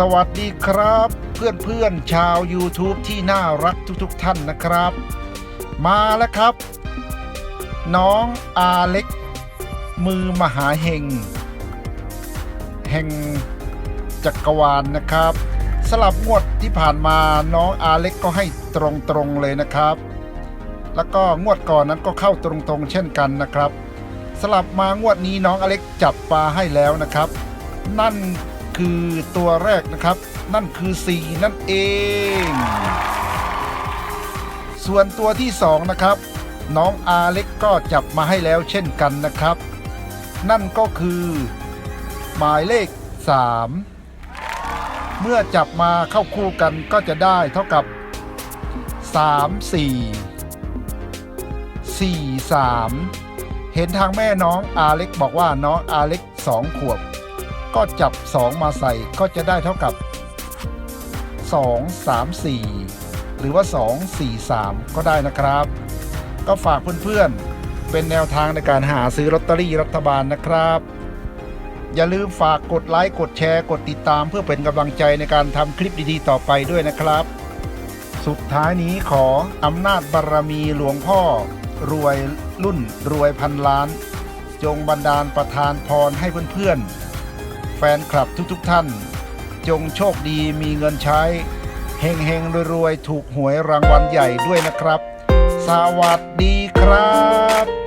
สวัสดีครับเพื่อนเพื่อนๆชาว YouTube ที่น่ารักทุกๆทท่านนะครับ มาแล้วครับ น้องอาเล็ก มือมหาเฮงแห่งจักรวาลนะครับ สลับงวดที่ผ่านมาน้องอาเล็กก็ให้ตรงๆเลยนะครับ แล้วก็งวดก่อนนั้นก็เข้าตรงๆ เช่นกันนะครับ สลับมางวดนี้น้องอเล็กจับปลาให้แล้วนะครับ นั่น คือตัวแรกนะครับ นั่นคือ 4 นั่นเอง ส่วนตัวที่ 2 นะครับ น้องอาเล็กก็จับมาให้แล้วเช่นกันนะครับ นั่นก็คือ หมายเลข 3 เมื่อจับมาเข้าคู่กันก็จะได้เท่ากับ 3 4 4 3 เห็นทางแม่น้องอาเล็กบอกว่าน้องอาเล็ก 2 ขวบ ก็จับ 2 มาใส่ก็จะได้เท่ากับ 2 3 4 หรือว่า 2 4 3 ก็ได้นะครับ ก็ฝากเพื่อนๆ เป็นแนวทางในการหาซื้อลอตเตอรี่รัฐบาลนะครับ อย่าลืมฝากกดไลค์ กดแชร์ กดติดตามเพื่อเป็นกำลังใจในการทำคลิปดีๆ ต่อไปด้วยนะครับ สุดท้ายนี้ขออำนาจบารรมีหลวงพ่อ รวยรุ่นรวยพันล้าน จงบันดาลประทานพรให้เพื่อนๆ นคลับทุกๆท่าน จงโชคดีมีเงินใช้เฮงเฮงๆรวยๆ ถูกหวยรางวัลใหญ่ด้วยนะครับ สวัสดีครับ